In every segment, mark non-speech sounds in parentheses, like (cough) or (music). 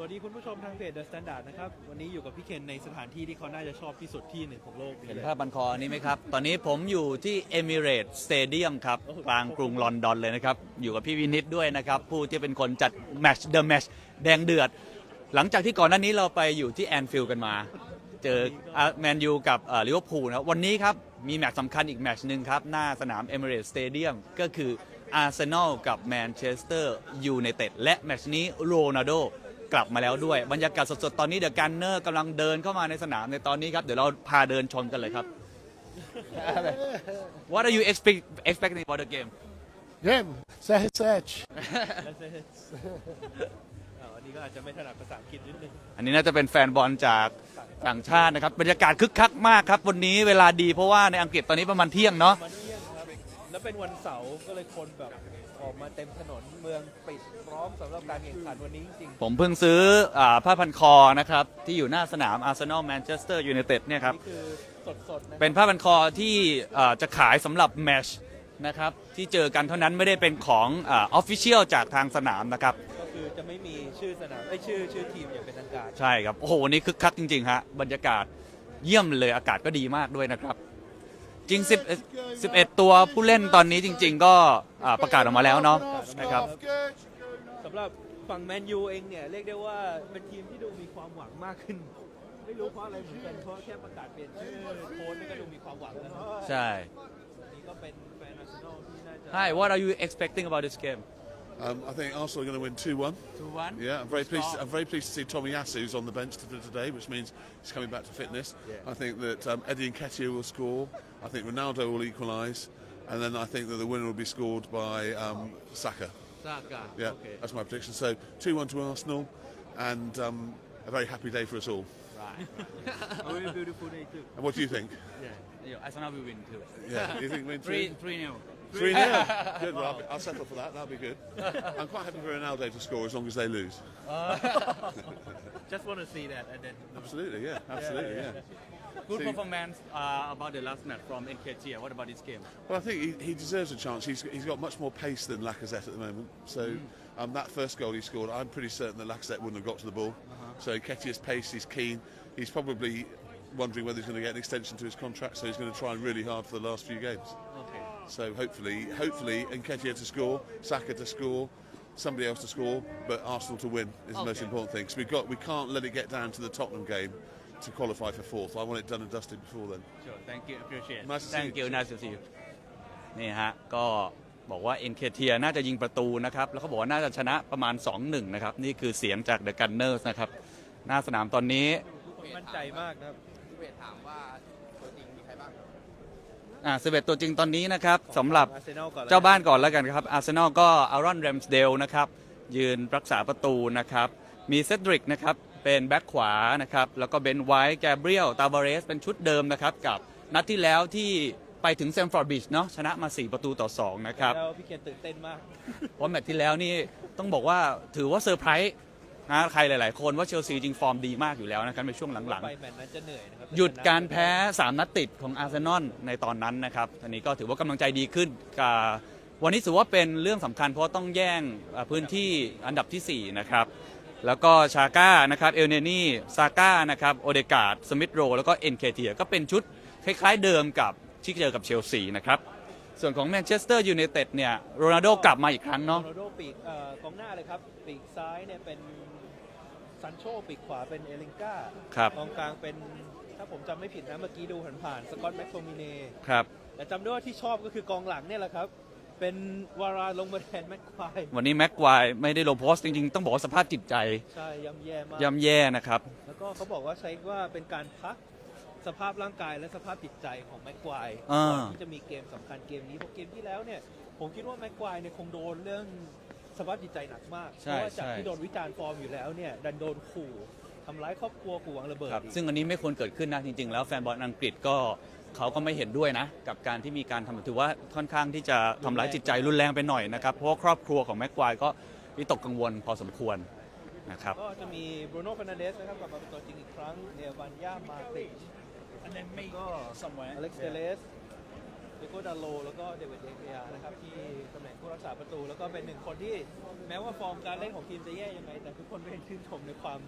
วัสดีคุณผู้ชมทางเพจ The Standard นะครับ วันนี้อยู่กับพี่เคนในสถานที่ที่เขาน่าจะชอบที่สุดที่หนึ่งของโลกนี้เห็นเลยภาพบันคอนี้ไหมครับ ตอนนี้ผมอยู่ที่ Emirates Stadium ครับ กลางกรุงลอนดอนเลยนะครับ อยู่กับพี่วินิตด้วยนะครับ ผู้ที่เป็นคนจัดแมตช์ The Match แดงเดือด หลังจากที่ก่อนหน้านี้เราไปอยู่ที่แอนฟิลด์กันมา เจอแมนยูกับลิเวอร์พูลนะครับวันนี้ครับ มีแมตช์สำคัญอีกแมตช์หนึ่งครับ หน้าสนาม Emirates Stadium ก็คืออาร์เซนอลกับแมนเชสเตอร์ยูไนเต็ดและแมตช์นี้โรนัลโด กลับมาแล้วด้วย บรรยากาศสดๆ ตอนนี้เดอะกันเนอร์กำลังเดินเข้ามาในสนามในตอนนี้ครับ เดี๋ยวเราพาเดินชมกันเลยครับ What are you expect expecting about the game Game, Seh Sech. และเซสอ่าวันนี้ก็อาจจะไม่ถนัดภาษาอังกฤษนิดนึง อันนี้น่าจะเป็นแฟนบอลจากต่างชาตินะครับ บรรยากาศคึกคักมากครับวันนี้เวลาดีเพราะว่าในอังกฤษตอนนี้ประมาณเที่ยงเนาะมันเที่ยงครับแล้วเป็นวันเสาร์ก็เลยคนแบบ ออกมาเต็มถนนเมืองปิดพร้อมสำหรับการแข่งขันวันนี้จริงผมเพิ่งซื้ออาผ้าพันคอนะครับ ที่อยู่หน้าสนามอาร์เซนอลแมนเชสเตอร์ยูไนเต็ดเนี่ยๆครับ นี่คือสดๆนะเป็นผ้าพันคอที่อ่าจะขายสำหรับแมชนะครับที่เจอกันเท่านั้นไม่ได้เป็นของออฟฟิเชียลจากทางสนามนะครับ ก็คือจะไม่มีชื่อสนามไอ้ยชื่อชื่อทีมอย่างเป็นทางการ ใช่ครับ โอ้โหวันนี้คึกคักจริง ๆ ฮะ บรรยากาศเยี่ยมเลยอากาศก็ดีมากด้วยนะครับ จริง 10 11 ตัวผู้เล่นตอนนี้จริง ๆ ก็ อ่าประกาศออกมาแล้วเนาะนะครับ สำหรับฝั่งแมนยูเองเนี่ย เรียกได้ว่าเป็นทีมที่ดูมีความหวังมากขึ้น ไม่รู้เพราะอะไรเหมือนกันเพราะแค่ประกาศเปลี่ยนชื่อโค้ชนี่ก็ดูมีความหวังแล้วนะใช่ นี่ก็เป็นแฟนอาร์เซนอลที่น่าจะ Hi what are you expecting about this game Um, I think Arsenal are going to win 2 1. 2-1 Yeah, I'm very pleased. I'm very pleased to see Tommy Yasu's on the bench to- today, which means he's coming back to fitness. I think that um, Eddie Nketiah will score. I think Ronaldo will equalise, and then I think that the winner will be scored by um, Saka. Saka Yeah, okay that's my prediction. So 2 1 to Arsenal, and um, a very happy day for us all. right (laughs) a very beautiful day too And what do you think? yeah Arsenal will win too Yeah, you think win 3 3 3 nil 3 0. (laughs) Good, well, I'll, be- I'll settle for that. That'll be good. I'm quite happy for Ronaldo to score as long as they lose. (laughs) just want to see that and then Absolutely, yeah, absolutely, yeah. Good performance uh, about the last match from NKT what about this game Well, I think he, he deserves a chance. He's, he's got much more pace than Lacazette at the moment. So um, that first goal he scored, I'm pretty certain that Lacazette wouldn't have got to the ball. So Ketia's pace, he's keen. He's probably wondering whether he's going to get an extension to his contract. So he's going to try really hard for the last few games. okay So hopefully, hopefully, Nketiah to score, Saka to score, somebody else to score, but Arsenal to win is the most important thing. So we've got we can't let it get down to the Tottenham game to qualify for fourth. I want it done and dusted before then. sure thank you appreciate Nice to see thank you. you nice to see you นี่ฮะ ก็บอกว่า NKT น่าจะยิงประตูนะครับ แล้วเขาบอกว่าน่าจะชนะประมาณ 2-1 นะครับ นี่คือเสียงจาก The Gunners นะครับ หน้าสนามตอนนี้ทุกคนมั่นใจมากนะครับอ่า11ตัวจริงตอนนี้นะครับสำหรับอาร์เซนอลก่อนแล้วเจ้าบ้านก่อนแล้วกันครับ อาร์เซนอลก็อารอนแรมสเดลนะครับ ยืนรักษาประตูนะครับ มีเซดริกนะครับ เป็นแบ็คขวานะครับ แล้วก็เบนไวท์แกเบรียลตาบาเรสเป็นชุดเดิมนะครับ กับนัดที่แล้วที่ไปถึงแซมฟอร์ดบิชเนาะชนะมา 4 ประตูต่อ 2 นะครับ แล้วพี่เคนตื่นเต้นมาก เพราะแมตช์ที่แล้วนี่ต้องบอกว่าถือว่าเซอร์ไพรส์นะใครหลาย ๆ คนว่าเชลซีจริงฟอร์มดีมากอยู่แล้วนะครับ ในช่วงหลัง ไปแมตช์นั้นจะเหนื่อยนะครับๆหยุดการแพ้ 3 นัดติดของอาร์เซนอลในตอนนั้นนะครับอันนี้ก็ถือว่ากำลังใจดีขึ้นกับวันนี้ถือว่าเป็นเรื่องสำคัญเพราะว่าต้องแย่งเอ่อพื้นที่อันดับทีสี่4 นะครับ แล้วก็ชาก้านะครับเอลเนนี่ซาก้านะครับโอเดกาดสมิธโรแล้วก็เอ็นเคเทียก็เป็นชุดคล้ายๆเดิมกับที่เจอกับเชลซีนะครับ ส่วนของแมนเชสเตอร์ยูไนเต็ดเนี่ยโรนัลโดกลับมาอีกครั้งโรเนาะนัลโดปีกเอ่อกองหน้าเลยครับ ปีกซ้ายเนี่ยเป็นซันโชปีกขวาเป็นเอลิงกาครับกองกลางเป็นถ้าผมจำไม่ผิดนะเมื่อกี้ดูผ่านๆสกอตแม็กโทมิเน่ครับแต่จำได้ว่าที่ชอบก็คือกองหลังเนี่ยแหละครับ เป็นวาราลงมาแทนแม็กควายวันนี้แม็กควายไม่ได้ลงโพสต์จริงๆ ต้องบอกว่าสภาพจิตใจใช่ย่ำแย่มากย่ำแย่นะครับ แล้วก็เขาบอกว่าใช้ว่าเป็นการพักสภาพร่างกายและสภาพจิตใจของแม็กควายอ่าก่อนที่จะมีเกมสำคัญเกมนี้เพราะเกมที่แล้วเนี่ยผมคิดว่าแม็กควายเนี่ยคงโดนเรื่องสภาพจิตใจหนักมากเพใช่ราะว่าจากใช่ที่โดนวิจารณ์ฟอร์มอยู่แล้วเนี่ยดันโดนขู่ทำร้ายครอบครัวขู่วางระเบิดครับอีกซึ่งอันนี้ไม่ควรเกิดขึ้นนะจริงๆ แล้วแฟนบอลอังกฤษก็ เขาก็ไม่เห็นด้วยนะ กับการที่มีการทำถือว่าค่อนข้างที่จะทำร้ายจิตใจรุนแรงไปหน่อยนะครับ เพราะว่าครอบครัวของแม็กควายก็วิตกกังวลพอสมควรนะครับ ก็จะมีบรูโน่ฟ e ร์นันเดสนะครับกลับมาเป็นตัวจริงอีกครั้งเนวันย่ามาติช and then me ก็ somewhere. อเล็กซ์เตเลสเดโกดาโล แล้วก็เดวิดเดเกียนะครับ ที่ตำแหน่งผู้รักษาประตู แล้วก็เป็นหนึ่งคนที่แม้ว่าฟอร์มการเล่นของทีมจะแย่ยังไง แต่ทุกคนก็ยังชื่นชมในความ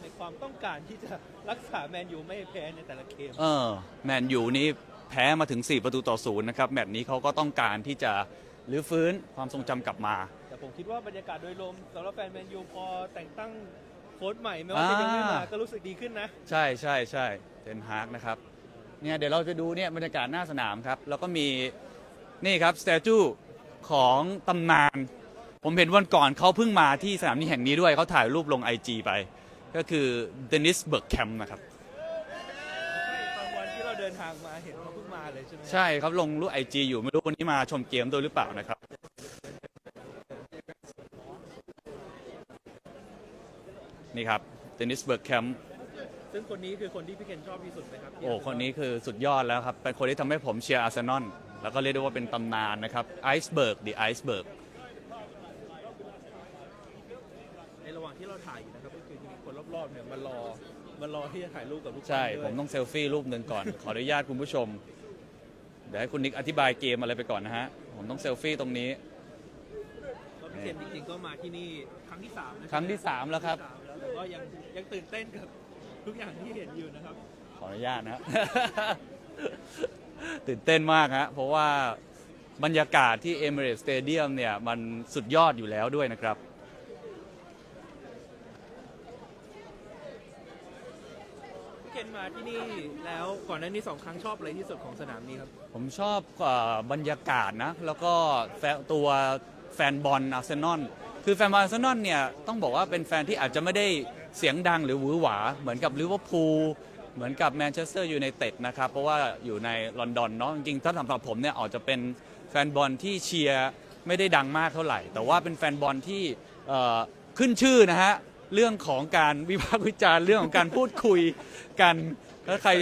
ในความต้องการที่จะ รักษาแมนยูไม่ให้แพ้ในแต่ละเกม เออแมนยูนี่แพ้มาถึง 4 ประตูต่อศูนย์นะครับแมตช์นี้เขาก็ต้องการที่จะรื้อฟื้นความทรงจำกลับมา แต่ผมคิดว่าบรรยากาศโดยรวมสำหรับแฟนแมนยูพอแต่งตั้งโค้ชใหม่แม้ว่าจะยังไม่มาอ่าก็รู้สึกดีขึ้นนะ ใช่ใช่ใช่เทนฮากนะครับเนี่ยเดี๋ยวเราจะดูเนี่ยบรรยากาศหน้าสนามครับ แล้วก็มีนี่ครับสเตจูของตำนาน ผมเห็นวันก่อนเขาเพิ่งมาที่สนามนี้แห่งนี้ด้วยเขาถ่ายรูปลง IG ไป ก็คือเดนิสเบิร์กแคมป์นะครับใช่ตอนวันที่เราเดินทางมาเห็นเขาเพิ่งมาเลยใช่ไหมใช่ครับลงรูป IG อยู่ไม่รู้วันนี้มาชมเกมด้วยหรือเปล่านะครับ นี่ครับเดนิสเบิร์กแคมป์ซึ่งคนนี้คือคนที่พี่เคนชอบที่สุดไหมครับที่โอ้คนนี้คือสุดยอดแล้วครับ เป็นคนที่ทำให้ผมเชียร์อาร์เซนอลแล้วก็เรียกได้ว่าเป็นตำนานนะครับไอซ์เบิร์กดีไอซ์เบิร์ก ในระหว่างที่เราถ่ายอยู่นะครับก็คือมีคน รอบๆเนี่ยมารอมารอที่จะถ่ายรูปกับลูกใช่ ด้วยผมต้องเซลฟี่รูปหนึ่งก่อน ขออนุญาตคุณผู้ชม เดี๋ยวให้คุณนิกอธิบายเกมอะไรไปก่อนนะฮะ ผมต้องเซลฟี่ตรงนี้ก็พี่เคนจริงๆก็มาที่นี่ครั้งที่สามนะครั้งที่สามแล้วครับงที่สามแล้วแต่ก็ยังยังตื่นเต้นกับทุกอย่างที่เห็นอยู่นะครับ ขออนุญาตนะ ตื่นเต้นมากฮะ เพราะว่าบรรยากาศที่ Emirates Stadium เนี่ย มันสุดยอดอยู่แล้วด้วยนะครับ พี่เคน มาที่นี่แล้วก่อนหน้านี้สองครั้งชอบอะไรที่สุดของสนามนี้ครับ ผมชอบเออบรรยากาศนะ แล้วก็แฟนตัวแฟนบอลอาร์เซนอลคือแฟนบอลอาร์เซนอลเนี่ยต้องบอกว่าเป็นแฟนที่อาจจะไม่ได้เสียงดังหรือหวือหวา เหมือนกับลิเวอร์พูลเหมือนกับแมนเชสเตอร์ยูไนเต็ดนะครับ เพราะว่าอยู่ในลอนดอนเนาะจริงๆถ้าสำหรับผมเนี่ยอาจจะเป็นแฟนบอลที่เชียร์ไม่ได้ดังมากเท่าไหร่ แต่ว่าเป็นแฟนบอลที่เอ่อขึ้นชื่อนะฮะ เรื่องของการวิพากษ์วิจารณ์เรื่องของการพูดคุยกันถ้าใคร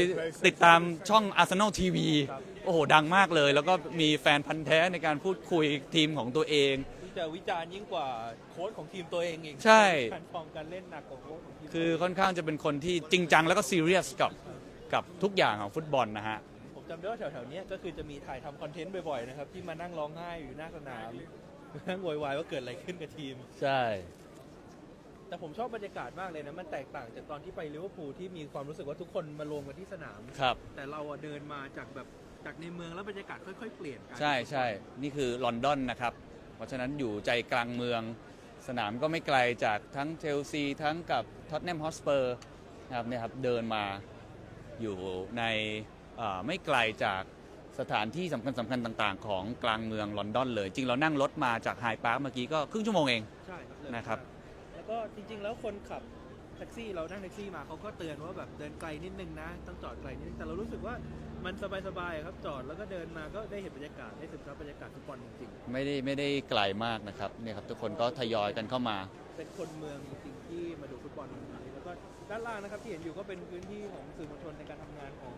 ติดตามช่อง Arsenal TV โอ้โห ดังมากเลย แล้วก็มีแฟนพันธ์แท้ในการพูดคุยทีมของตัวเอง ที่จะวิจารณ์ยิ่งกว่าโค้ชของทีมตัวเองอีกใช่ การฟอร์มการเล่นหนักกว่าโค้ชของทีมคือค่อนข้างจะเป็นคนที่จริงจัง แล้วก็ซีเรียสกับกับทุกอย่างของฟุตบอลนะฮะ ผมจำได้ว่าแถวๆเนี้ยก็คือจะมีถ่ายทำคอนเทนต์บ่อยๆนะครับที่มานั่งร้องไห้อยู่หน้าสนามนั่งโวยวายว่าเกิดอะไรขึ้นกับทีม ใช่ แต่ผมชอบบรรยากาศมากเลยนะ มันแตกต่างจากตอนที่ไปลิเวอร์พูลที่มีความรู้สึกว่าทุกคนมารวมกันที่สนาม ครับ แต่เราอะเดินมาจากแบบจากในเมืองแล้วบรรยากาศค่อยๆเปลี่ยนกัน ใช่ใช่นี่คือลอนดอนนะครับ เพราะฉะนั้นอยู่ใจกลางเมือง สนามก็ไม่ไกลจากทั้งเชลซี ทั้งกับท็อตแนมฮอสเปอร์นะครับเนี่ยครับเดินมาอยู่ในเอ่อไม่ไกลจากสถานที่สำคัญสำคัญต่างๆ ของกลางเมืองลอนดอนเลย จริงเรานั่งรถมาจากไฮพาร์คเมื่อกี้ก็ครึ่งชั่วโมงเอง ใช่ครับเลยนะครับแล้ว ก็จริง ๆ แล้วคนขับแท็กซี่เรานั่งแท็กซี่มาเขาก็เตือนว่าแบบเดินไกลนิดนึงนะต้องจอดไกลนิดนึงแต่เรารู้สึกว่ามันสบายๆครับจอดแล้วก็เดินมาก็ได้เห็นบรรยากาศได้ซึมซับบรรยากาศฟุตบอลจริงไม่ได้ไม่ได้ไกลมากนะครับเนี่ยครับทุกคนก็ทยอยกันเข้ามา ๆเป็นคนเมืองจริงๆที่มาดูฟุตบอลวันนี้แล้วก็ด้านล่างนะครับที่เห็นอยู่ก็เป็นพื้นที่ของสื่อมวลชนในการทำงานของ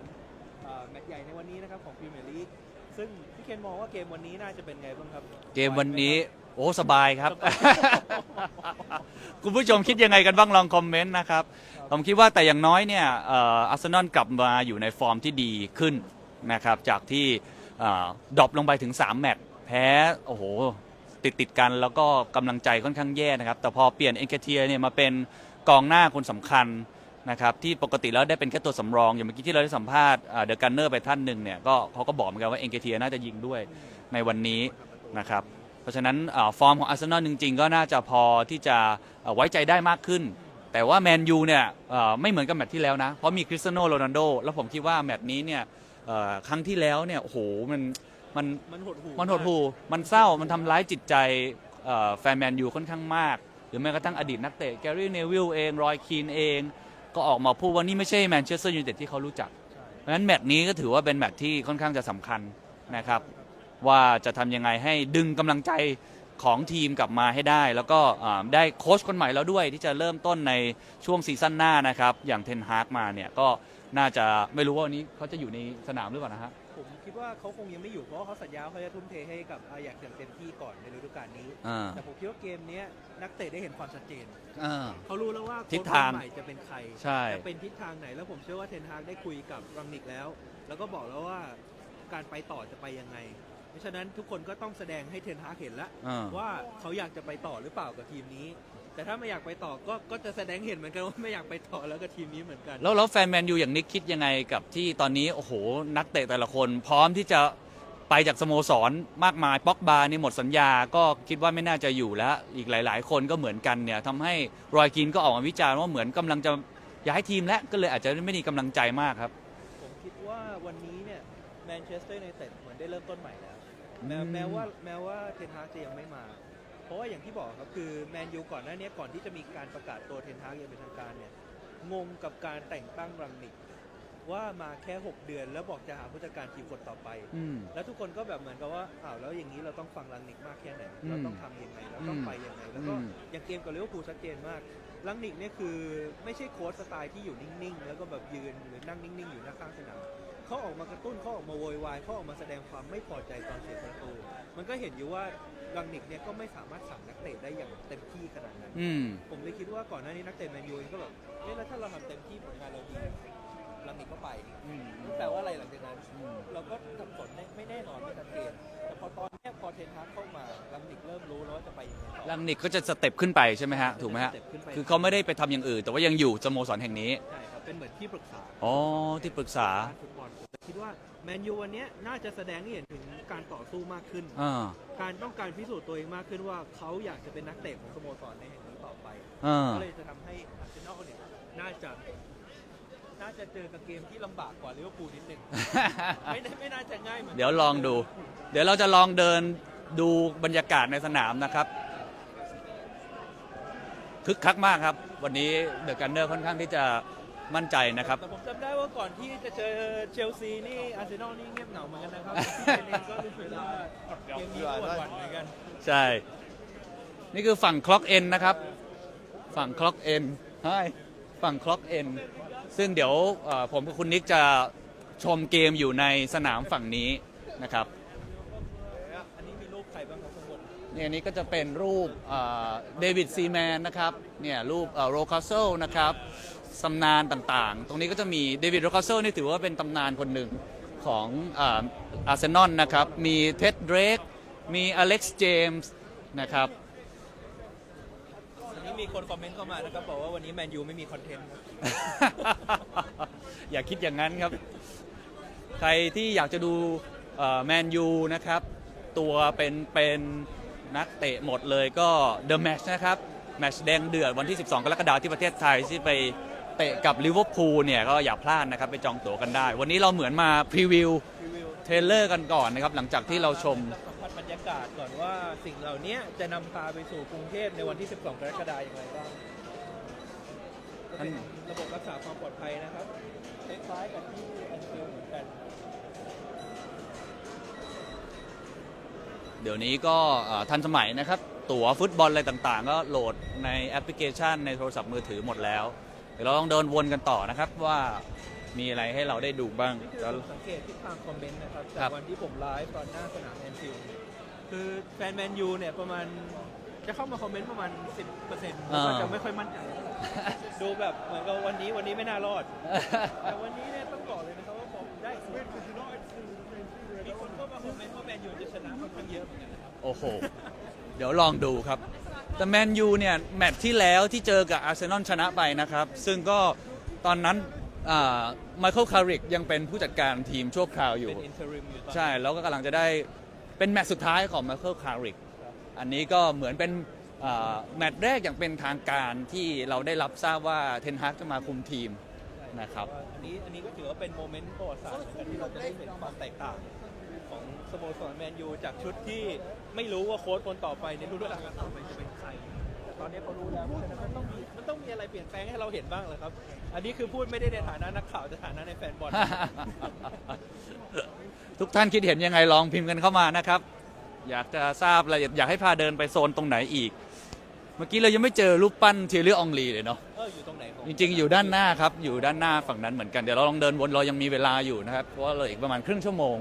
เอ่อแมตช์ใหญ่ในวันนี้นะครับของพรีเมียร์ลีก ซึ่งพี่เคนมองว่าเกมวันนี้น่าจะเป็นไงบ้างครับเกมวันนี้โอ้สบายครับ คุณผู้ชมคิดยังไงกันบ้างลองคอมเมนต์นะครับ ผมคิดว่าแต่อย่างน้อยเนี่ยเอาร์เซนอลกลับมาอยู่ในฟอร์มที่ดีขึ้นนะครับ จากที่ดรอปลงไปถึง 3 แมตช์แพ้โอ้โห ติดติดๆกันแล้วก็กำลังใจค่อนข้างแย่นะครับ แต่พอเปลี่ยนเอ็นเกเทียเนี่ยมาเป็นกองหน้าคนสำคัญ นะครับที่ปกติแล้วได้เป็นแค่ตัวสำรอง อย่างเมื่อกี้ที่เราได้สัมภาษณ์เดอะกันเนอร์ไปท่านหนึ่งเนี่ยก็เขาก็บอกเหมือนกันว่าเอ็นเกเทียน่าจะยิงด้วยในวันนี้นะครับเพราะฉะนั้นเอ่อฟอร์มของอาร์เซนอลจริง ๆ ก็น่าจะพอที่จะเอ่อไว้ใจได้มากขึ้น แต่ว่าแมนยูเนี่ยเอ่อไม่เหมือนกับแมตช์ที่แล้วนะ เพราะมีคริสเตียโนโรนัลโดแล้วผมคิดว่าแมตช์นี้เนี่ยเอ่อครั้งที่แล้วเนี่ยโอ้โหมันมัน มันหดหู่มันหดหู่มันเศร้า มันทำร้ายจิตใจเอ่อแฟนแมนยูค่อนข้างมาก หรือแม้กระทั่งอดีตนักเตะแกรี่เนวิลเอง รอยคีนเอง ก็ออกมาพูดว่านี่ไม่ใช่แมนเชสเตอร์ยูไนเต็ดที่เขารู้จัก เพราะฉะนั้นแมตช์นี้ก็ถือว่าเป็นแมตช์ที่ค่อนข้างจะสำคัญนะครับ ว่าจะทำยังไงให้ดึงกำลังใจของทีมกลับมาให้ได้ แล้วก็อ่าได้โค้ชคนใหม่แล้วด้วยที่จะเริ่มต้นในช่วงซีซั่นหน้านะครับ อย่างเทนฮากมาเนี่ยก็น่าจะไม่รู้ว่าวันนี้เขาจะอยู่ในสนามหรือเปล่านะฮะผม คิดว่าเขาคงยังไม่อยู่เพราะว่าเขาสัญญาว่าเขาจะทุ่มเทให้กับอาอยากอย่างเต็มที่ก่อนในฤดูกาลนี้ อ่า แต่ผมคิดว่าเกมเนี้ยนักเตะได้เห็นความชัดเจน อ่า เขารู้แล้วว่าทิศโค้ชทางคนใหม่จะเป็นใคร ใช่ จะเป็นทิศทางไหนแล้วผมเชื่อว่าเทนฮากได้คุยกับรังนิกแล้ว แล้วก็บอกแล้วว่าการไปต่อจะไปยังไง เพราะฉะนั้นทุกคนก็ต้องแสดงให้เทนฮากเห็นแล้วอ่า ว่าเขาอยากจะไปต่อหรือเปล่ากับทีมนี้ แต่ถ้าไม่อยากไปต่อก็ก็จะแสดงเห็นเหมือนกันว่าไม่อยากไปต่อแล้วกับทีมนี้เหมือนกัน แล้วแล้วแฟนแมนยูอย่างนิกคิดยังไงกับที่ตอนนี้โอ้โหนักเตะแต่ละคน พร้อมที่จะไปจากสโมสรมากมายป็อกบานี่หมดสัญญาก็คิดว่าไม่น่าจะอยู่แล้ว อีกหลาย ๆ คนก็เหมือนกันเนี่ยทำให้รอยกินก็ออกมาวิจารณ์ว่าเหมือนกำลังจะย้ายทีมแล้วก็เลยอาจจะไม่มีกำลังใจมากครับ ผมคิดว่าวันนี้เนี่ยแมนเชสเตอร์ยูไนเต็ดเหมือนได้เริ่มต้นใหม่แล้ว แม้อืมแม้ว่าแม้ว่าเทนฮากจะยังไม่มาเพ ราะว่าอย่างที่บอกครับคือแมนยูก่อนหน้านี้ก่อนที่จะมีการประกาศตัวเทนฮากอย่างเป็นทางการเนี่ยงงกับการแต่งตั้งรังนิกว่ามาแค่ 6 เดือนแล้วบอกจะหาผู้จัดการทีมคนต่อไป อืม แล้วทุกคนก็แบบเหมือนกับว่าอ้าวแล้วอย่างนี้เราต้องฟังรังนิกมากแค่ไหนอืมเราต้องทำยังไงเราต้องอืมไปยังไงแล้วก็อืม อย่างเกมกับลิเวอร์พูลชัดเจนมากรังนิกเนี่ยคือไม่ใช่โค้ชสไตล์ที่อยู่นิ่งๆ แล้วก็แบบยืนหรือนั่งนิ่งๆ อยู่หน้าข้างสนาม เขาออกมากระตุ้นเขาออกมาโวยวายเขาออกมาแสดงความไม่พอใจตอนเสียประตู มันก็เห็นอยู่ว่ารังนิกเนี่ยก็ไม่สามารถสั่งนักเตะได้อย่างเต็มที่ขนาดนั้น อืม ผมเลยคิดว่าก่อนหน้านี้นักเตะแมนยูเองก็แบบเอ๊ะแล้วถ้าเราทำเต็มที่ผลงานเราดีรังนิกก็ไป อืม แปลว่าอะไรหลังจากนั้นอืมเราก็สับสนไม่ไม่แน่นอนไม่ชัดเจนแต่พอตอนเนี้ยพอเทนฮากเข้ามาลังนิกเริ่มรู้แล้วว่าจะไปยังไงต่อ ลังนิกก็จะสเต็ปขึ้นไปใช่ไหมฮะ ถูกไหมฮะ สเต็ปขึ้นไป คือเขาไม่ได้ไปทำอย่างอื่น แต่ว่ายังอยู่สโมสรแห่งนี้ ใช่ครับเป็นเหมือนที่ปรึกษาอ๋อ ที่ปรึกษา ด้านฟุตบอลผม คิดว่าแมนยูวันเนี้ยน่าจะแสดงให้เห็นถึงการต่อสู้มากขึ้น อ่าการต้องการพิสูจน์ตัวเองมากขึ้นว่าเขาอยากจะเป็นนักเตะของสโมสรในแห่งนี้ต่อไป อ่า ก็เลยจะทำให้อาร์เซนอลเนี่ยน่าจะ น่าจะเจอกับเกมที่ลำบากกว่าลิเวอร์พูลนิดนึง ไม่ได้ไม่น่าจะง่ายเหมือนเดี๋ยวลองดู เดี๋ยวเราจะลองเดินดูบรรยากาศในสนามนะครับ คึกคักมากครับ วันนี้เดอะกันเนอร์ค่อนข้างที่จะ มั่นใจนะครับ แต่ผมจำได้ว่าก่อนที่จะเจอเชลซีนี่อาร์เซนอลนี่เงียบเหงาเหมือนกันนะครับที่เจนเองก็รู้สึกว่าเกมนี้ก็หวั่นๆเหมือนกัน ใช่ นี่คือฝั่งคล็อกเอ็นนะครับ ฝั่งคล็อกเอ็นใช่ฝั่งคล็อกเอ็นซึ่งเดี๋ยวเอ่อผมกับคุณนิกจะชมเกมอยู่ในสนามฝั่งนี้นะครับ อันนี้มีรูปใครบ้างครับข้างบนเนี่ยอันนี้ก็จะเป็นรูปเดวิดซีแมนนะครับเนี่ยรูปโรคาเซลนะครับ ตำนานต่างๆ ตรงนี้ก็จะมีเดวิดโรคาเซลนี่ถือว่าเป็นตำนานคนหนึ่งของอาร์เซนอลนะครับ มีเท็ดเดรกมีอเล็กซ์เจมส์นะครับอันนี้มีคนคอมเมนต์เข้ามานะครับบอกว่าวันนี้แมนยูไม่มีคอนเทนต์ครับ อย่าคิดอย่างนั้นครับ ใครที่อยากจะดูแมนยูนะครับ ตัวเป็นเป็นนักเตะหมดเลยก็ The Match นะครับ แมตช์แดงเดือดวันที่ 12 กรกฎาคมที่ประเทศไทยที่ไป เตะกับลิเวอร์พูลเนี่ยก็อย่าพลาดนะครับไปจองตั๋วกันได้ วันนี้เราเหมือนมาพรีวิวรีวิวเทรลเลอร์กันก่อนนะครับหลังจากที่เราชม สัมผัสบรรยากาศก่อนว่าสิ่งเหล่านี้จะนำพาไปสู่กรุงเทพในวันที่ 12 กรกฎาคมอย่างไรบ้างก็เป็นระบบรักษาความปลอดภัยนะครับคล้ายๆกับที่แอนฟิลด์เหมือนกันเดี๋ยวนี้ก็เอ่อทันสมัยนะครับ ตั๋วฟุตบอลอะไรต่างๆ ก็โหลดในแอปพลิเคชันในโทรศัพท์มือถือหมดแล้ว เดี๋ยวเราต้องเดินวนกันต่อนะครับว่ามีอะไรให้เราได้ดูบ้างนี่คือแล้ว ผมสังเกตทิศทางคอมเมนต์นะครับครัจากบ วันที่ผมไลฟ์ตอนหน้าสนามแอนฟิลด์คือแฟนแมนยูเนี่ยประมาณจะเข้ามาคอมเมนต์ประมาณ 10%แล้วก็จะไม่ค่อยมั่นใจเท่าไหร่ดูแบบเหมือนกับวันนี้วันนี้ไม่น่ารอด แต่วันนี้เนี่ยต้องบอกเลยนะครับว่าผมได้มีคนเข้ามาคอมเมนต์ว่าแมนยูจะชนะค่อนข้างเยอะเหมือนกันนะครับโอ้โห เดี๋ยวลองดูครับ แต่แมนยูเนี่ยแมตช์ที่แล้วที่เจอกับอาร์เซนอลชนะไปนะครับ ซึ่งก็ตอนนั้นไมเคิลคาริกยังเป็นผู้จัดการทีมชั่วคราวอยู่ เป็นอินเทอริมอยู่ตอนนี้ใช่ แล้วก็กำลังจะได้เป็นแมตช์สุดท้ายของไมเคิลคาริกอันนี้ก็เหมือนเป็นอ่าแมตช์แรกอย่างเป็นทางการที่เราได้รับทราบว่าเทนฮากจะมาคุมทีมนะครับว่าอันนี้อันนี้ก็ถือว่าเป็นโมเมนต์ประวัติศาสตร์เหมือนกันที่เราจะได้เห็นความแตกต่างของ สโมสรแมนยูจากชุดที่ไม่รู้ว่าโค้ชคนต่อไปในฤดูกาลต่อไปจะเป็นใครแต่ตอนนี้เขารู้แล้วเพราะฉะนั้นมันต้องมีมันต้องมีอะไรเปลี่ยนแปลงให้เราเห็นบ้างเลยครับ อันนี้คือพูดไม่ได้ในฐานะนักข่าวแต่ฐานะในแฟนบอล ทุกท่านคิดเห็นยังไงลองพิมพ์กันเข้ามานะครับ อยากจะทราบอะไรอยากให้พาเดินไปโซนตรงไหนอีก เมื่อกี้เรายังไม่เจอรูปปั้นเทียร์อองลีเลยเนาะ เอออยู่ตรงไหนของจริงๆ อยู่ด้านหน้าครับ อยู่ด้านหน้าฝั่งนั้นเหมือนกัน เดี๋ยวเราลองเดินวน เรายังมีเวลาอยู่นะครับ เพราะว่าเราอีกประมาณครึ่งชั่วโมง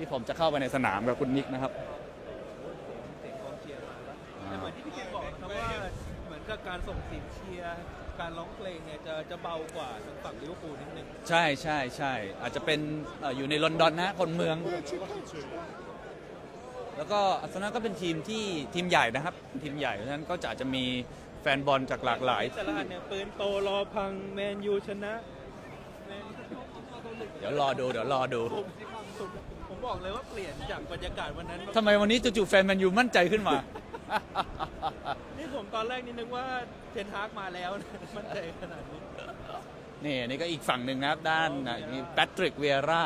ที่ผมจะเข้าไปในสนามกับคุณนิกนะครับเสียงกองเชียร์มาแล้วแต่เหมือนที่พี่เกมบอกนะครับว่าเหมือนกับกับการส่งเสียงเชียร์การร้องเพลงเนี่ยจะจะเบากว่าทางฝั่งลิเวอร์พูลนิดนึงใช่ใช่ใช่อาจจะเป็นเอ่ออยู่ในลอนดอนนะคนเมือง แล้วก็อาร์เซนอลก็เป็นทีมที่ทีมใหญ่นะครับ ทีมใหญ่เพราะฉะนั้นก็จะอาจจะมีแฟนบอลจากหลากหลาย แต่ละอันเนี่ยปืนโตรอพังแมนยูชนะแมนเดี๋ยวรอดูเดี๋ยวรอดู ผมผมผม บอกเลยว่าเปลี่ยนจากบรรยากาศวันนั้นทำไมวันนี้จู่ๆแฟนแมนยูมั่นใจขึ้นมา นี่ผมตอนแรกนี่นึกว่าเทนฮากมาแล้วนะมั่นใจขนาดนี้ นี่นี่ก็อีกฝั่งหนึ่งนะครับ ด้านอะมีแพทริกเวียร่า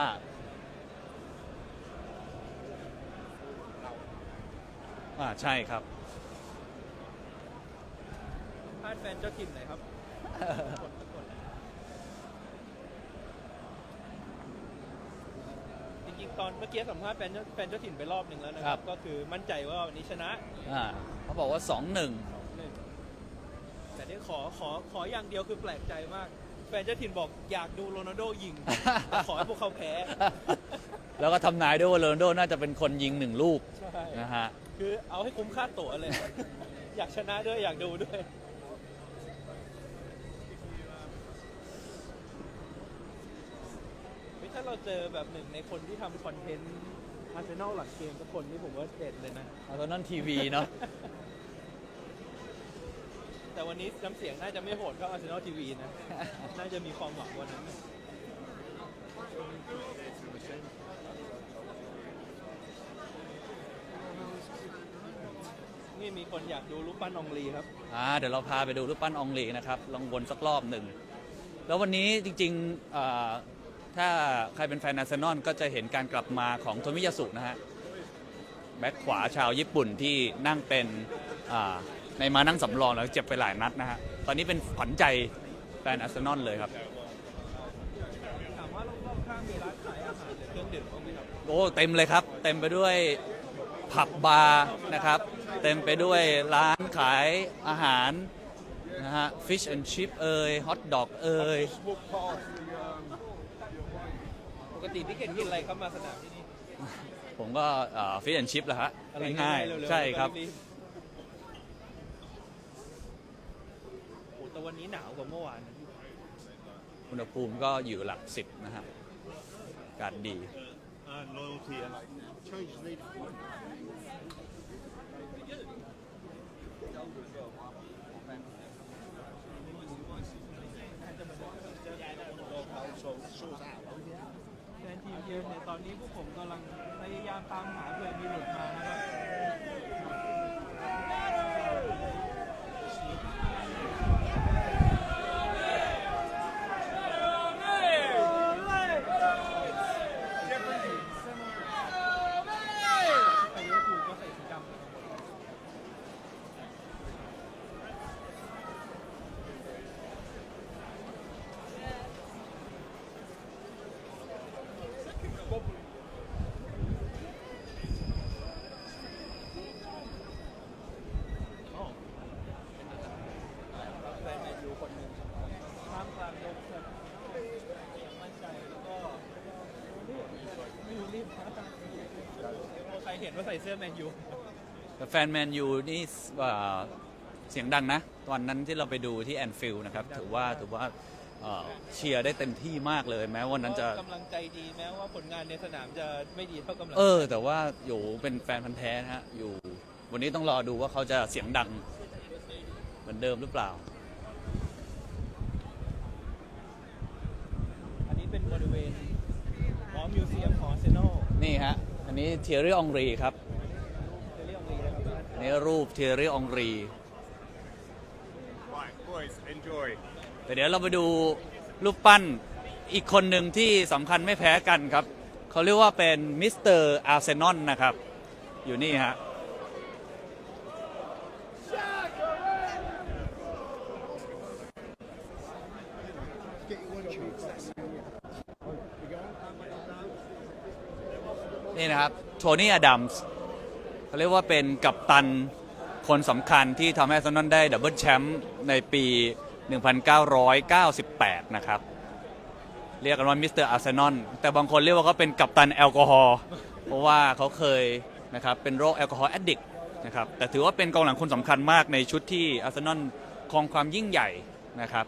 อ่าใช่ครับ พลาดแฟนเจ้าถิ่นหน่อยครับกดกดจ ริงๆ ตอนเมื่อกี้สัมภาษณ์แฟนเจ้าแฟนเจ้าถิ่นไปรอบหนึ่งแล้วนะคครัรับ บ ก็คือมั่นใจว่าวันนี้ชนะอ่าเขาบอกว่า 2-1 หนึ่งแต่นี่ขอขอขออย่างเดียวคือแปลกใจมาก แฟนเจ้าถิ่นบอกอยากดูโรนัลโดยิงแต่ขอให้พวกเขาแพ้ แล้วก็ทำนายด้วยว่าโรนัลโดน่าจะเป็นคนยิงหนึ่งลูกใช่ นะฮะ คือเอาให้คุ้มค่าตั๋วเลย อยากชนะด้วยอยากดูด้วย เฮ้ยถ้าเราเจอแบบหนึ่งในคนที่ทำคอนเทนต์อาร์เซนอลหลังเกมทุกคนนี่ผมว่าเด็ดเลยนะ อาร์เซนอลทีวีเนาะ แต่วันนี้น้ำเสียงน่าจะไม่โหดเท่าอาร์เซนอลทีวีนะ น่าจะมีความหวังกวันนั้นนะนี่มีคนอยากดูรูปปั้นอองลีครับ อ่าเดี๋ยวเราพาไปดูรูปปั้นอองลีนะครับลองวนสักรอบหนึ่ง แล้ววันนี้จริงๆอ่า ถ้าใครเป็นแฟนอาร์เซนอลก็จะเห็นการกลับมาของโทมิยาสุนะฮะแบ็คขวาชาวญี่ปุ่นที่นั่งเป็นอ่าในมานั่งสำรองแล้วเจ็บไปหลายนัดนะฮะ ตอนนี้เป็นขวัญใจแฟนอาร์เซนอลเลยครับถามว่ารอบๆข้างมีร้านขายอาหารหรือเครื่องดื่มบ้างไหมครับโอ้เต็มเลยครับ เต็มไปด้วยผับบาร์นะครับ เต็มไปด้วยร้านขายอาหารนะฮะ fish and chip เอ่ยฮอทดอกเอ่ยป กติพี่เก่งกินอะไรครับมาสนามที่นี่ ผมก็ฟิชแอนชิพแหละฮะอะไรง่ายเร็วๆๆใช่ครับรีบๆโอ้แต่วันนี้หนาวกว่าเมื่อวานนะอุณหภูมิก็อยู่หลักสิบนะฮะอากาศดีแฟนทีม เยอนเนี่ยตอนนี้พวกผมกำลังพยายามตามหาเพื่อนมีหลุดมานะครับ ไปลิเวอร์พูลก็ใส่สีดำนะครับ แฟนแมนยูคนหนึ่งท่ามกลางลมแบบอย่างมั่นใจแล้วก็ไม่รู้รีบนะใครเห็น ว่าใส่เสื้อแมนยูแต่แฟนแมนยูนี่เอ่อเสียงดังนะ ตอนนั้นที่เราไปดูที่แอนฟิลด์นะครับ ถือว่าถือว่าเอ่อเชียร์ได้เต็มที่มากเลยแม้วันนั้นจะ กำลังใจดีแม้ว่าผลงานในสนามจะไม่ดีเท่ากำลังเออ แต่ว่าอยู่เป็นแฟนพันธ์แท้นะฮะ อยู่ วันนี้ต้องรอดูว่าเขาจะเสียงดัง เหมือนเดิมหรือเปล่า อันนี้เป็นบริเวณหอมิวเซียมของอาร์เซนอลนี่ฮะอั นนี้เทียรี่องรีครับจะเรียกองลีนะครับอันนี้รูปเทียรี่องรี Right, boys, enjoy. แต่เดี๋ยวเราไปดูรูปปั้นอีกคนหนึ่งที่สำคัญไม่แพ้กันครับ เขาเรียกว่าเป็นมิสเตอร์อาร์เซนอลนะครับ อยู่นี่ฮะ นี่นะครับโทนี่อดัมส์เขาเรียกว่าเป็นกัปตันคนสำคัญที่ทำให้อาร์เซนอลได้ดับเบิลแชมป์ในปี 1998 นะครับ เรียกกันว่ามิสเตอร์อาร์เซนอลแต่บางคนเรียกว่าเขาเป็นกัปตันแอลกอฮอล์เพราะว่าเขาเคยนะครับเป็นโรคแอลกอฮอล์แอดดิกนะครับแต่ถือว่าเป็นกองหลังคนสำคัญมากในชุดที่อาร์เซนอลครองความยิ่งใหญ่นะครับ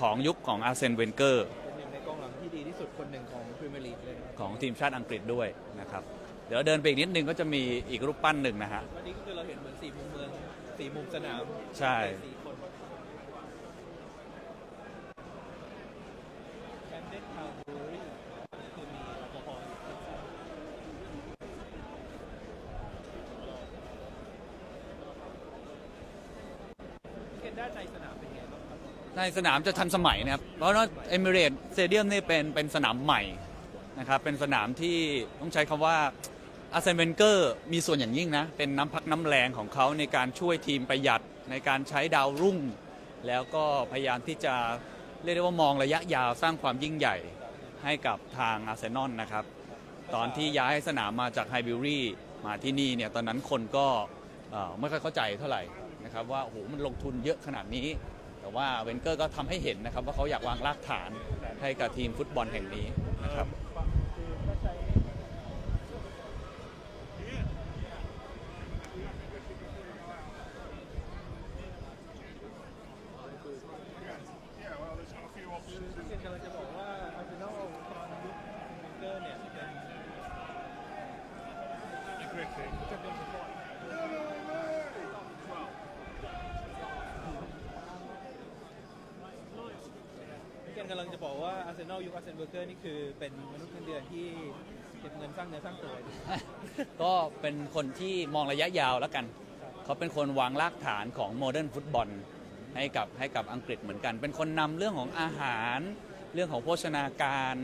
ของยุคของอาร์เซนเวนเกอร์เป็นหนึ่งในกองหลังที่ดีที่สุดคนหนึ่งของพรีเมียร์ลีกเลยนะครับของทีมชาติอังกฤษด้วย นะครับเดี๋ยวเดินไปอีกนิดนึงก็จะมีอีกรูปปั้นหนึ่งนะฮะ วันนี้ก็คือเราเห็นเหมือนสี่มุมเมืองสี่มุมสนามใช่ สี่คนแคนเดนทาวน์บูรี่คือมีแอลกอฮอล์เกณฑ์ด้านในสนามเป็นไงบ้างครับในสนามจะทันสมัยนะครับ เพราะว่าเอมิเรตสเตเดียมนี่เป็นเป็นสนามใหม่นะครับ เป็นสนามที่ต้องใช้คำว่า อาร์เซนเวนเกอร์มีส่วนอย่างยิ่งนะ เป็นน้ำพักน้ำแรงของเขาในการช่วยทีมประหยัดในการใช้ดาวรุ่ง แล้วก็พยายามที่จะเรียกได้ว่ามองระยะยาวสร้างความยิ่งใหญ่ให้กับทางอาร์เซนอลนะครับ ตอนที่ย้ายสนามมาจากไฮบิวรี่มาที่นี่เนี่ยตอนนั้นคนก็เอ่อไม่ค่อยเข้าใจเท่าไหร่นะครับว่าโอ้โหมันลงทุนเยอะขนาดนี้ แต่ว่าเวนเกอร์ก็ทำให้เห็นนะครับว่าเขาอยากวางรากฐานให้กับทีมฟุตบอลแห่งนี้นะครับ คือก็ใช้ คือกำลังจะบอกว่าอาร์เซนอลตอนยุคเวนเกอร์เนี่ยเป็นจะเป็นฟุตบอลพี่เก นกำลังจะบอกว่าอาร์เซนอลยุคอาร์เซนเบอร์เกอร์นี่คือเป็นมนุษย์เงินเดือนที่เก็บเงินสร้างเนื้อสร้างตัว ก็เป็นคนที่มองระยะยาวแล้วกัน เขาเป็นคนวางรากฐานของโมเดิร์นฟุตบอลให้กับให้กับอังกฤษเหมือนกัน เป็นคนนำเรื่องของอาหาร เรื่องของโภชนาการ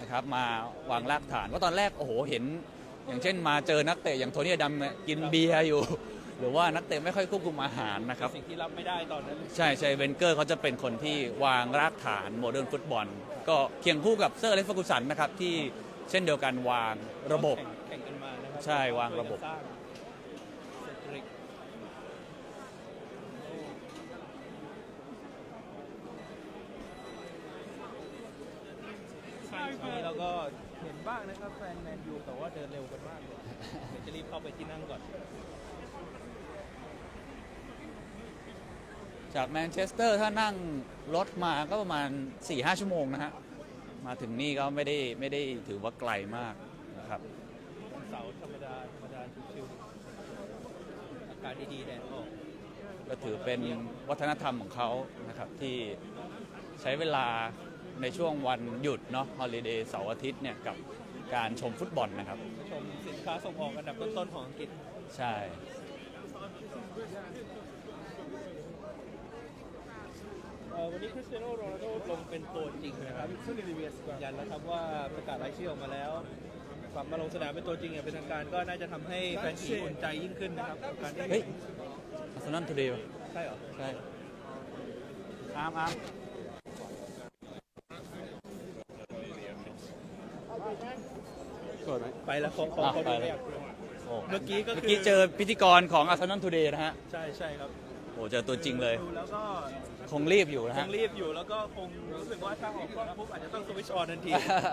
นะครับมาวางรากฐานว่าตอนแรกโอ้โหเห็น อย่างเช่นมาเจอนักเตะอย่างโทนี่อดัมเนี่ยกินเบียร์อยู่ หรือว่านักเตะไม่ค่อยควบคุมอาหารนะครับ สิ่งที่รับไม่ได้ตอนนั้น ใช่ใช่เวนเกอร์เขาจะเป็นคนที่วางรากฐานโมเดิร์นฟุตบอล ก็เคียงคู่กับเซอร์อเล็กซ์เฟอร์กูสันนะครับที่เช่นเดียวกันวางระบบ แข่งแข่งกันมานะครัใช่วางระบบสร้างเซตริกนี่เราก็เห็นบ้างนะครับแฟนแมนยูแต่ว่าเดินเร็วกันมากเลยเดี๋ยวจะรีบเข้าไปที่นั่งก่อน จากแมนเชสเตอร์ถ้านั่งรถมาก็ประมาณ 4-5 ชั่วโมงนะฮะ มาถึงนี่ก็ไม่ได้ไม่ได้ถือว่าไกลมากนะครับวันเสาร์ธรรมดาธรรมดาชิวๆอากาศดีๆแดดออกก็ถือเป็นวัฒนธรรมของเขานะครับ ที่ใช้เวลาในช่วงวันหยุดเนาะฮอลิเดย์เสาร์อาทิตย์เนี่ยกับการชมฟุตบอลนะครับ ชมสินค้าส่งออกอันดับต้นๆของอังกฤษ ใช่ เอ่อวันนี้คริสเตียโนโรนัลโดลงเป็นตัวจริงนะครับซึ่งยืนยันแล้วครับว่าประกาศรายชื่อออกมาแล้วกลับมาลงสนามเป็นตัวจริงอย่างเป็นทางการก็น่าจะทำให้แฟนทีมอุ่นใจยิ่งขึ้นนะครับกับการได้เฮ้ยอาร์เซนอลทูเดย์ใช่เหรอ ใช่อาร์มอาร์มไปแล้วของของเขาดูไม่อยากกลัวโอ้เมื่อกี้ก็คือเมื่อกี้เจอพิธีกรของอาร์เซนอลทูเดย์นะฮะ ใช่ใช่ครับ โอ้เจอตัวจริงเลย ดูแล้วก็ คงรีบอยู่นะคฮะงรีบอยู่แล้วก็คงรู้สึกว่าถ้าออกกล้องปุ๊บอาจจะต้องสวิตช์ออนทันที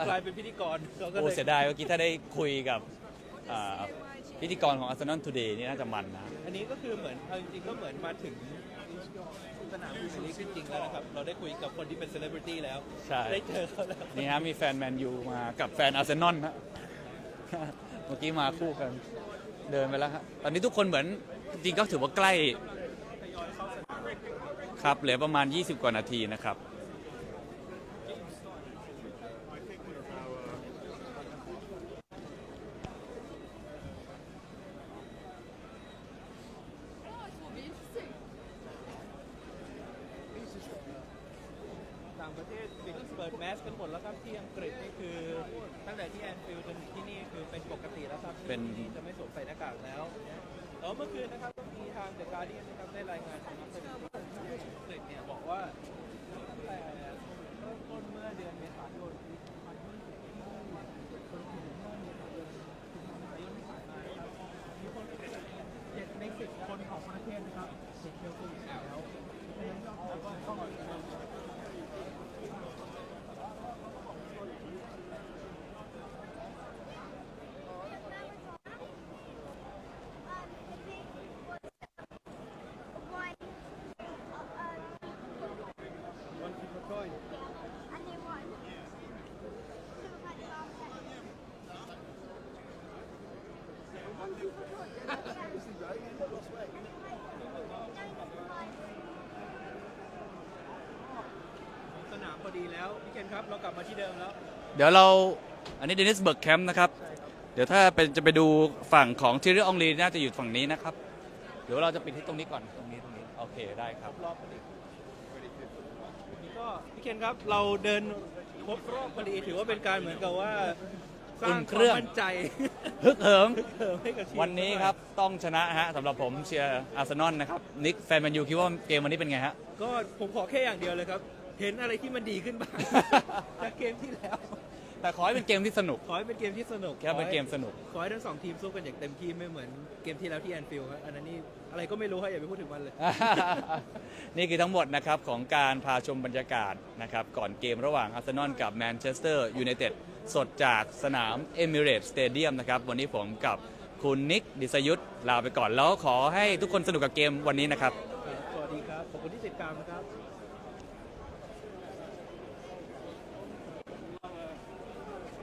กลายเป็นพิธีกรเราก็โอ้เลยเสียดายเมื่อกี้ถ้าได้คุยกับอ่าพิธีกรของ Arsenal Today นี่น่าจะมันนะ อันนี้ก็คือเหมือนเอาจริงๆก็เหมือนมาถึงสนามพรีเมียร์ลีกจริงๆแล้วนะครับ เราได้คุยกับคนที่เป็นเซเลบริตี้แล้ว ใช่ ได้เจอเขาแล้ว นี่ฮะมีแฟนแมนยูมากับแฟนอาร์เซนอลฮะ เมื่อกี้มาคู่กัน เดินไปแล้วฮะตอนนี้ทุกคนเหมือนจริงๆก็ถือว่าใกล้ ครับเหลือประมาณ 20 กว่านาทีนะครับ ต่างประเทศปิดเปิดแมสกันหมดแล้วครับที่อังกฤษนี่คือตั้งแต่ที่แอนฟิลด์จนถึงที่นี่คือเป็นปกติแล้วครับ เป็น ที่จะไม่สวมใส่หน้ากากแล้วเออเมื่อคืนนะครับก็มีทางเดอะการ์เดียนนะครับได้รายงานของนักเตะที่อังกฤษเนี่ยบอกว่าตั้งแต่เริ่มต้นเมื่อเดือนเมษายนปี2020จนถึงเมื่อเมษายนถึงเมษายนที่ผ่านมานะครับมีคนเจ็ดในสิบคนของประเทศนะครับติดเชื้อโควิดแล้วแล้วก็ต้อง One, uh, สนามพ อดีแล้วพี่เคนครับเรากลับมาที่เดิมแล้วเดี๋ยวเราอันนี้เดนิสเบิร์กแคมป์นะครับ เดี๋ยวถ้าเป็นจะไปดูฝั่งของทีรีอองลีน่าจะอยู่ฝั่งนี้นะครับ เดี๋ยวเราจะปิดที่ตรงนี้ก่อนตรงนี้ตรงนี้โอเคได้ครับ รอบพอดีนี่ก็พี่เคนครับเราเดินครบรอบพอดีถือว่าเป็นการเหมือนกับว่าสร้างอุ่นคเครื่วามองมั่นใจฮึกเหิม เพิ่มให้กับทีมวันนี้ครับต้องชนะฮะสำหรับผมเชียร์อาร์เซนอลนะครับนิกแฟนแมนยูคิดว่าเกมวันนี้เป็นไงฮะ ก็ผมขอแค่อย่างเดียวเลยครับ เห็นอะไรที่มันดีขึ้นบ้าง จากเกมที่แล้ว แต่ขอให้เป็นเกมที่สนุก ขอให้เป็นเกมที่สนุกแค่เป็นเกมสนุก ขอให้ทั้งสองทีมสู้กันอย่างเต็มที่ไม่เหมือนเกมที่แล้วที่แอนฟิลด์ครับอันนั้นนี่อะไรก็ไม่รู้ครับอย่าไปพูดถึงมันเลย นี่คือทั้งหมดนะครับของการพาชมบรรยากาศนะครับก่อนเกมระหว่างอาร์เซนอลกับแมนเชสเตอร์ยูไนเต็ดสดจากสนามเอมิเรตสเตเดียมนะครับวันนี้ผมกับคุณนิกดิษยุทธลาไปก่อนแล้วขอให้ทุกคนสนุกกับเกมวันนี้นะครับ สวัสดีครับ ขอบคุณที่ติดตามนะครับ